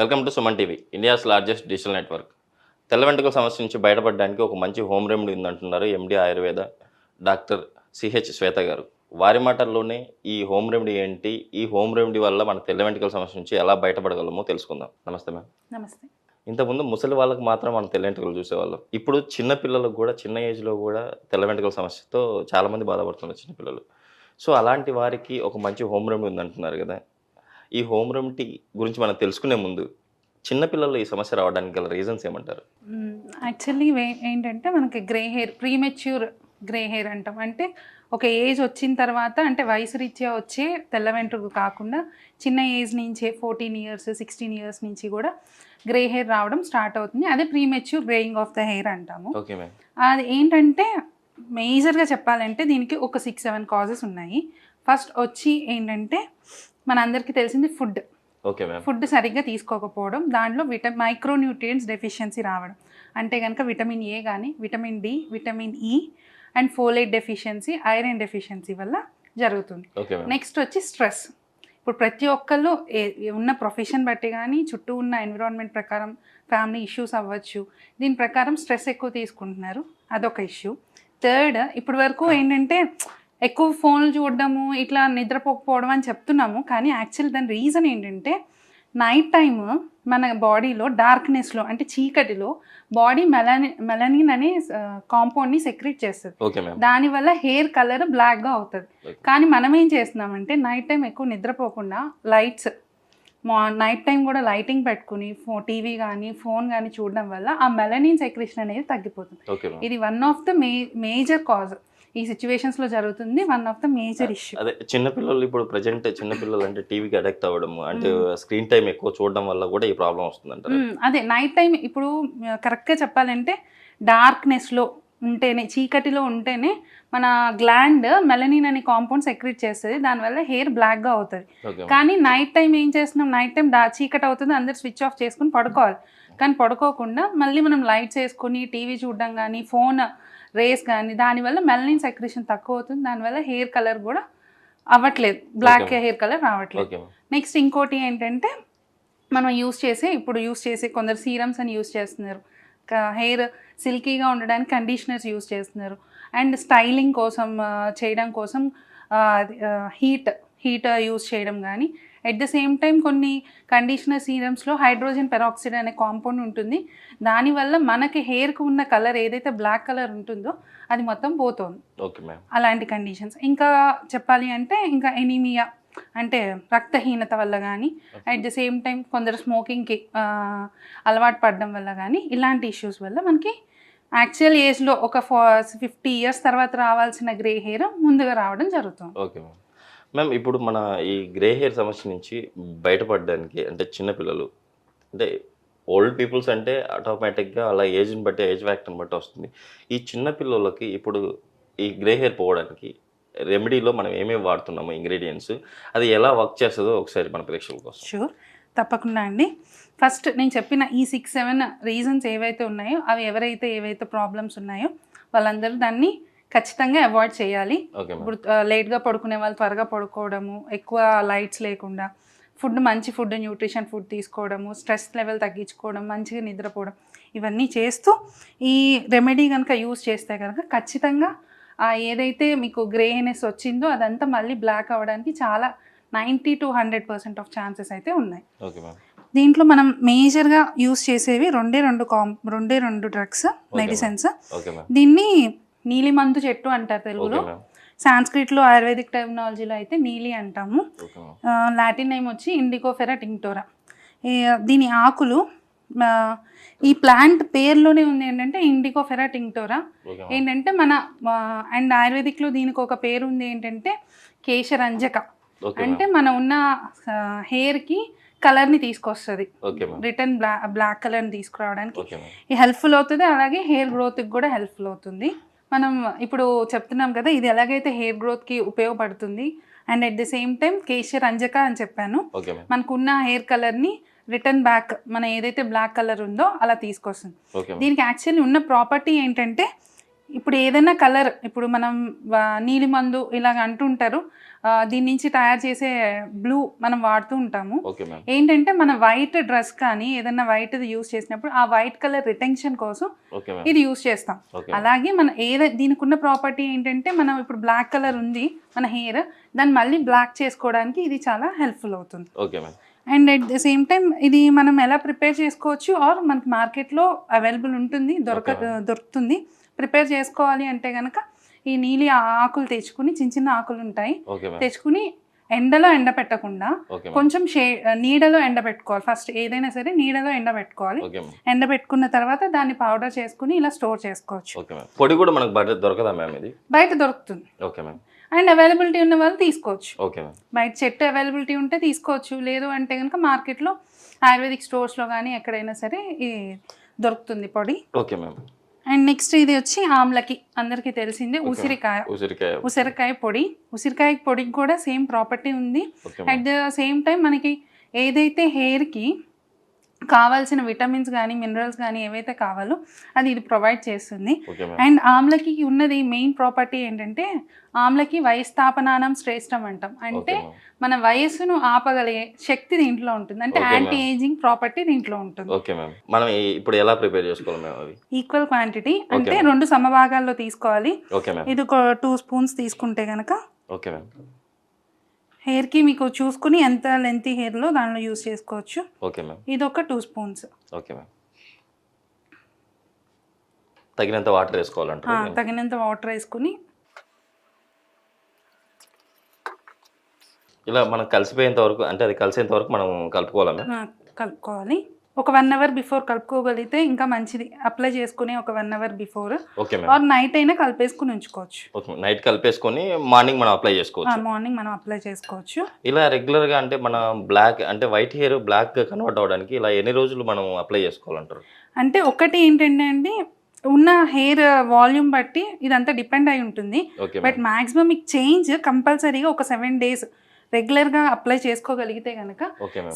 Welcome to Suman TV India's largest digital network. తెల్ల వెంట్రుకల సమస్య నుంచి బయటపడడానికి ఒక మంచి హోమ్ రెమెడీ ఉందంటున్నారు MD Ayurveda doctor CH Swetha గారు. వారి మాటల్లోనే ఈ హోమ్ రెమెడీ ఏంటి ఈ హోమ్ రెమెడీ వల్ల మన తెల్ల వెంట్రుకల సమస్య నుంచి ఎలా బయటపడగలమో తెలుసుకుందాం. నమస్తే మ్యామ్. నమస్తే. ఇంతకుముందు ముసలి వాళ్ళకి మాత్రం మనం తెల్ల వెంట్రుకలు చూసేవాళ్ళం. ఇప్పుడు చిన్న పిల్లలకు కూడా చిన్న ఏజ్లో కూడా తెల్ల వెంట్రుకల సమస్యతో చాలామంది బాధపడుతున్నారు చిన్నపిల్లలు సో అలాంటి వారికి ఒక మంచి హోమ్ రెమెడీ ఉందంటున్నారు కదా. ఈ హోమ్ రెమెడీ గురించి మనం తెలుసుకునే ముందు చిన్నపిల్లలు ఈ సమస్య రావడానికి గల రీజన్స్ ఏమంటారు? యాక్చువల్లీ ఏంటంటే మనకి grey hair premature grey hair అంటాం. అంటే ఒక ఏజ్ వచ్చిన తర్వాత అంటే వయసు రీత్యా వచ్చే తెల్ల వెంట్రుకు కాకుండా చిన్న ఏజ్ నుంచే ఫోర్టీన్ ఇయర్స్ సిక్స్టీన్ ఇయర్స్ నుంచి కూడా గ్రే హెయిర్ రావడం స్టార్ట్ అవుతుంది. అదే premature greying of the hair అంటాము. అది ఏంటంటే మేజర్గా చెప్పాలంటే దీనికి ఒక సిక్స్ సెవెన్ కాజెస్ ఉన్నాయి. ఫస్ట్ వచ్చి ఏంటంటే మనందరికీ తెలిసింది ఫుడ్. ఓకే ఫుడ్ సరిగ్గా తీసుకోకపోవడం దాంట్లో విట మైక్రోన్యూట్రియంట్స్ డెఫిషియన్సీ రావడం. అంటే కనుక విటమిన్ ఏ కానీ vitamin D vitamin E and folate deficiency iron deficiency వల్ల జరుగుతుంది. నెక్స్ట్ వచ్చి స్ట్రెస్. ఇప్పుడు ప్రతి ఒక్కళ్ళు ఉన్న ప్రొఫెషన్ బట్టి కానీ చుట్టూ ఉన్న ఎన్విరాన్మెంట్ ప్రకారం ఫ్యామిలీ ఇష్యూస్ అవ్వచ్చు. దీని ప్రకారం స్ట్రెస్ ఎక్కువ తీసుకుంటున్నారు. అదొక ఇష్యూ. థర్డ్ ఇప్పటి వరకు ఏంటంటే ఎక్కువ ఫోన్లు చూడడము ఇట్లా నిద్రపోకపోవడం అని చెప్తున్నాము. కానీ యాక్చువల్ దాని రీజన్ ఏంటంటే నైట్ టైమ్ మన బాడీలో డార్క్నెస్లో అంటే చీకటిలో బాడీ మెలాని మెలనిన్ అనే కాంపౌండ్ని సెక్రెట్ చేస్తుంది. దానివల్ల హెయిర్ కలర్ బ్లాక్గా అవుతుంది. కానీ మనం ఏం చేస్తున్నామంటే నైట్ టైం ఎక్కువ నిద్రపోకుండా లైట్స్ మా నైట్ టైం కూడా లైటింగ్ పెట్టుకుని ఫో టీవీ కానీ ఫోన్ కానీ చూడడం వల్ల ఆ మెలనిన్ సెక్రేషన్ అనేది తగ్గిపోతుంది. ఇది one of the may major cause ఈ సిచ్యువేషన్స్లో జరుగుతుంది. One of the major issue అదే చిన్నపిల్లలు ఇప్పుడు ప్రజెంట్ చిన్నపిల్లలు అంటే టీవీకి అడక్ట్ అవ్వడం అంటే స్క్రీన్ టైం ఎక్కువ చూడడం వల్ల కూడా ఈ ప్రాబ్లం వస్తుందంటారు? అదే నైట్ టైం ఇప్పుడు కరెక్ట్గా చెప్పాలంటే డార్క్నెస్లో ఉంటేనే చీకటిలో ఉంటేనే మన గ్లాండ్ మెలనిన్ అనే కాంపౌండ్ సెక్రెట్ చేస్తుంది. దానివల్ల హెయిర్ బ్లాక్గా అవుతుంది. కానీ నైట్ టైం ఏం చేస్తున్నాం? నైట్ టైం డా చీకటి అవుతుంది. అందరు స్విచ్ ఆఫ్ చేసుకుని పడుకోవాలి. కానీ పడుకోకుండా మళ్ళీ మనం లైట్స్ వేసుకొని టీవీ చూడడం కానీ ఫోన్ రేస్ కానీ దానివల్ల మెలనిన్ సెక్రేషన్ తక్కువ అవుతుంది దానివల్ల హెయిర్ కలర్ కూడా అవ్వట్లేదు. బ్లాక్. హెయిర్ కలర్ రావట్లేదు. నెక్స్ట్ ఇంకోటి ఏంటంటే మనం యూస్ చేసే ఇప్పుడు యూస్ చేసే కొందరు సీరమ్స్ అని యూస్ చేస్తున్నారు. హెయిర్ సిల్కీగా ఉండడానికి కండిషనర్స్ యూస్ చేస్తున్నారు. అండ్ స్టైలింగ్ కోసం చేయడం కోసం హీట్ హీట్ యూస్ చేయడం కానీ అట్ ద సేమ్ టైం కొన్ని కండిషనర్ సీరమ్స్లో హైడ్రోజన్ పెరాక్సైడ్ అనే కాంపౌండ్ ఉంటుంది. దానివల్ల మనకి హెయిర్కి ఉన్న కలర్ ఏదైతే బ్లాక్ కలర్ ఉంటుందో అది మొత్తం పోతుంది. ఓకే మ్యామ్ అలాంటి కండిషన్స్ ఇంకా చెప్పాలి అంటే ఇంకా ఎనీమియా అంటే రక్తహీనత వల్ల కానీ అట్ ద సేమ్ టైం కొందరు స్మోకింగ్కి అలవాటు పడడం వల్ల కానీ ఇలాంటి ఇష్యూస్ వల్ల మనకి యాక్చువల్ ఏజ్లో ఒక ఫిఫ్టీ ఇయర్స్ తర్వాత రావాల్సిన గ్రే హెయిర్ ముందుగా రావడం జరుగుతుంది. ఓకే మ్యామ్ ఇప్పుడు మన ఈ గ్రే హెయిర్ సమస్య నుంచి బయటపడడానికి అంటే చిన్నపిల్లలు అంటే ఓల్డ్ పీపుల్స్ అంటే ఆటోమేటిక్గా అలా ఏజ్ని బట్టి ఏజ్ ఫ్యాక్టర్ని బట్టి వస్తుంది. ఈ చిన్న పిల్లలకి ఇప్పుడు ఈ గ్రే హెయిర్ పోవడానికి రెమెడీలో మనం ఏమేమి వాడుతున్నాము ఇంగ్రీడియంట్స్ అది ఎలా వర్క్ చేస్తుందో ఒకసారి మన ప్రేక్షకుల కోసం. షూర్ తప్పకుండా అండి. ఫస్ట్ నేను చెప్పిన ఈ సిక్స్ సెవెన్ రీజన్స్ ఏవైతే ఉన్నాయో అవి ఎవరైతే ఏవైతే ప్రాబ్లమ్స్ ఉన్నాయో వాళ్ళందరూ దాన్ని ఖచ్చితంగా అవాయిడ్ చేయాలి. ఇప్పుడు లేట్గా పడుకునే వాళ్ళు త్వరగా పడుకోవడము ఎక్కువ లైట్స్ లేకుండా ఫుడ్ మంచి ఫుడ్ న్యూట్రిషన్ ఫుడ్ తీసుకోవడము స్ట్రెస్ లెవెల్ తగ్గించుకోవడం మంచిగా నిద్రపోవడం ఇవన్నీ చేస్తూ ఈ రెమెడీ కనుక యూస్ చేస్తే కనుక ఖచ్చితంగా ఆ ఏదైతే మీకు గ్రేనెస్ వచ్చిందో అదంతా మళ్ళీ బ్లాక్ అవ్వడానికి చాలా ninety to hundred percent of chances అయితే ఉన్నాయి. దీంట్లో మనం మేజర్గా యూస్ చేసేవి రెండే రెండు కాం రెండే రెండు డ్రగ్స్ మెడిసిన్స్ దీన్ని నీలిమందు చెట్టు అంటారు తెలుగులో. సాంస్క్రిట్లో ఆయుర్వేదిక్ టెర్మినాలజీలో అయితే నీలి అంటాము. లాటిన్ నేమ్ వచ్చి ఇండికోఫెరా టింక్టోరా. ఈ- దీని ఆకులు ఈ ప్లాంట్ పేరులోనే ఉంది ఏంటంటే ఇండికోఫెరా మ్యామ్. ఏంటంటే మన అండ్ ఆయుర్వేదిక్లో దీనికి ఒక పేరు ఉంది ఏంటంటే కేశరంజక. అంటే మన ఉన్న హెయిర్కి కలర్ని తీసుకొస్తుంది. రిటర్న్ బ్లా బ్లాక్ కలర్ని తీసుకురావడానికి. హెల్ప్ఫుల్ అవుతుంది అలాగే హెయిర్ గ్రోత్కి కూడా హెల్ప్ఫుల్ అవుతుంది. మనం ఇప్పుడు చెప్తున్నాం కదా ఇది ఎలాగైతే హెయిర్ గ్రోత్కి ఉపయోగపడుతుంది and at the same time కేశర్ అంజక అని చెప్పాను. మనకున్న హెయిర్ కలర్ని రిటర్న్ బ్యాక్ మన ఏదైతే బ్లాక్ కలర్ ఉందో అలా తీసుకొస్తుంది. దీనికి యాక్చువల్లీ ఉన్న ప్రాపర్టీ ఏంటంటే ఇప్పుడు ఏదైనా కలర్ ఇప్పుడు మనం నీలిమందు ఇలాగ అంటుంటారు దీని నుంచి తయారు చేసే బ్లూ మనం వాడుతూ ఉంటాము. ఏంటంటే మన వైట్ డ్రెస్ కానీ ఏదైనా వైట్ యూస్ చేసినప్పుడు ఆ వైట్ కలర్ రిటెన్షన్ కోసం ఇది యూస్ చేస్తాం. అలాగే మన ఏదై దీనికి ఉన్న ప్రాపర్టీ ఏంటంటే మనం ఇప్పుడు బ్లాక్ కలర్ ఉంది మన హెయిర్ దాన్ని మళ్ళీ బ్లాక్ చేసుకోవడానికి ఇది చాలా హెల్ప్ఫుల్ అవుతుంది. And at the same time ఇది మనం ఎలా ప్రిపేర్ చేసుకోవచ్చు ఆర్ మనకి మార్కెట్లో అవైలబుల్ ఉంటుంది దొరక. దొరుకుతుంది. ప్రిపేర్ చేసుకోవాలి అంటే కనుక ఈ నీలి ఆకులు తెచ్చుకుని చిన్న చిన్న ఆకులు ఉంటాయి తెచ్చుకుని ఎండలో ఎండ పెట్టకుండా కొంచెం షే నీడలో ఎండ పెట్టుకోవాలి. ఫస్ట్ ఏదైనా సరే నీడలో ఎండ పెట్టుకోవాలి. ఎండ పెట్టుకున్న తర్వాత దాన్ని పౌడర్ చేసుకుని ఇలా స్టోర్ చేసుకోవచ్చు. పొడి కూడా మనకు బయట దొరకదా మ్యామ్ ఇది? బయట దొరుకుతుంది. Okay ma'am. అండ్ అవైలబిలిటీ ఉన్న వాళ్ళు తీసుకోవచ్చు. బయట చెట్టు అవైలబిలిటీ ఉంటే తీసుకోవచ్చు. లేదు అంటే కనుక మార్కెట్లో ఆయుర్వేదిక్ స్టోర్స్లో కానీ ఎక్కడైనా సరే ఈ దొరుకుతుంది పొడి. Okay ma'am. అండ్ నెక్స్ట్ ఇది వచ్చి ఆమ్లకి. అందరికీ తెలిసిందే. ఉసిరికాయ. ఉసిరికాయ. ఉసిరికాయ పొడి. ఉసిరికాయ పొడికి కూడా సేమ్ ప్రాపర్టీ ఉంది. అట్ ద సేమ్ టైం మనకి ఏదైతే హెయిర్కి కావాల్సిన విటమిన్స్ కానీ మినరల్స్ కానీ ఏవైతే కావాలో అది ఇది ప్రొవైడ్ చేస్తుంది. అండ్ ఆమ్లకి ఉన్నది మెయిన్ ప్రాపర్టీ ఏంటంటే ఆమ్లకి వయస్థాపనానం శ్రేష్టం అంటాం. అంటే మన వయస్సును ఆపగలిగే శక్తి దీంట్లో ఉంటుంది. అంటే. యాంటీ ఏజింగ్ ప్రాపర్టీ దీంట్లో ఉంటుంది. Okay ma'am. మనం ఇప్పుడు ఎలా ప్రిపేర్ చేసుకోవాలి మ్యామ్ అవి? ఈక్వల్ క్వాంటిటీ అంటే. రెండు సమభాగాల్లో తీసుకోవాలి. ఇది ఒక టూ స్పూన్స్ తీసుకుంటే కనుక ఓకే మ్యామ్. హెయిర్కి మీకు చూసుకుని ఎంత లెంతీ హెయిర్లో దానిలో యూస్ చేసుకోవచ్చు. Okay ma'am. ఇది ఒక టూ స్పూన్స్. Okay ma'am. తగినంత వాటర్ వేసుకోవాలంటారు తగినంత వాటర్ వేసుకుని. ఇలా మనం కలిసిపోయేంత వరకు అంటే అది కలిసేంత వరకు మనం కలుపుకోవాలా మ్యామ్? ఆ, కలుపుకోవాలి. ఒక వన్ అవర్ బిఫోర్ కలుపుకోగలిగితే ఇంకా మంచిది. అప్లై చేసుకుని ఒక one hour before. Okay or night అయినా కలిపేసుకుని ఉంచుకోవచ్చు. ఓకే నైట్ కలిపేసుకొని మార్నింగ్ మనం అప్లై చేసుకోవచ్చు. మార్నింగ్ మనం అప్లై చేసుకోవచ్చు. ఇలా రెగ్యులర్గా అంటే మన బ్లాక్ అంటే వైట్ హెయిర్ బ్లాక్గా కన్వర్ట్ అవడానికి ఇలా ఎన్ని రోజులు మనం అప్లై చేసుకోవాలంటారు? అంటే ఒకటి ఏంటంటే అండి ఉన్న హెయిర్ వాల్యూమ్ బట్టి ఇదంతా డిపెండ్ అయి ఉంటుంది. బట్ మాక్సిమం మీకు చేంజ్ కంపల్సరీగా ఒక సెవెన్ డేస్ రెగ్యులర్గా అప్లై చేసుకోగలిగితే కనుక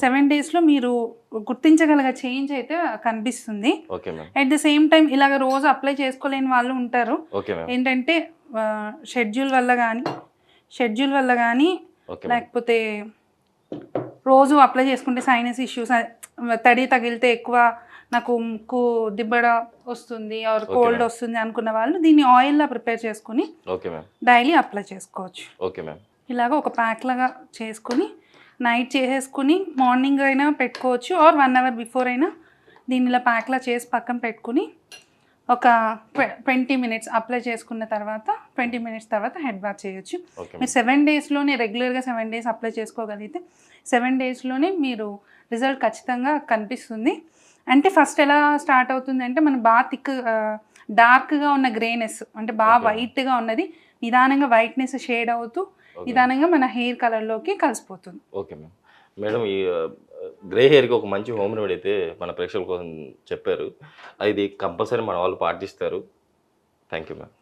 సెవెన్ డేస్లో మీరు గుర్తించగలిగే చేంజ్ అయితే కనిపిస్తుంది. అట్ ద సేమ్ టైం ఇలాగ రోజు అప్లై చేసుకోలేని వాళ్ళు ఉంటారు. ఏంటంటే షెడ్యూల్ వల్ల కానీ షెడ్యూల్ వల్ల కానీ లేకపోతే రోజు అప్లై చేసుకుంటే సైనస్ ఇష్యూస్ తడి తగిలితే ఎక్కువ నాకు ముక్కు దిబ్బడ వస్తుంది ఆర్ కోల్డ్. వస్తుంది అనుకున్న వాళ్ళు దీన్ని ఆయిల్లా ప్రిపేర్ చేసుకుని డైలీ అప్లై చేసుకోవచ్చు. Okay ma'am. ఇలాగ ఒక ప్యాక్ లాగా చేసుకుని నైట్ చేసేసుకుని మార్నింగ్ అయినా పెట్టుకోవచ్చు ఆర్ వన్ అవర్ బిఫోర్ అయినా దీన్ని ఇలా ప్యాక్లా చేసి పక్కన పెట్టుకుని ఒక ట్వంటీ మినిట్స్ అప్లై చేసుకున్న తర్వాత ట్వంటీ మినిట్స్ తర్వాత హెడ్ బాత్ చేయొచ్చు. మీరు సెవెన్ డేస్లోనే రెగ్యులర్గా సెవెన్ డేస్ అప్లై చేసుకోగలిగితే సెవెన్ డేస్లోనే మీరు రిజల్ట్ ఖచ్చితంగా కనిపిస్తుంది. అంటే ఫస్ట్ ఎలా స్టార్ట్ అవుతుంది అంటే మనం బాగా థిక్ డార్క్గా ఉన్న గ్రేనెస్ అంటే బాగా. వైట్గా ఉన్నది నిదానంగా వైట్నెస్ షేడ్ అవుతూ నిదానంగా మన హెయిర్ కలర్లోకి కలిసిపోతుంది. ఓకే మ్యామ్ మేడం ఈ గ్రే హెయిర్కి ఒక మంచి హోమ్ రెమెడీ అయితే మన ప్రేక్షకుల కోసం చెప్పారు. ఇది కంపల్సరీ మన వాళ్ళు పాటిస్తారు. Thank you ma'am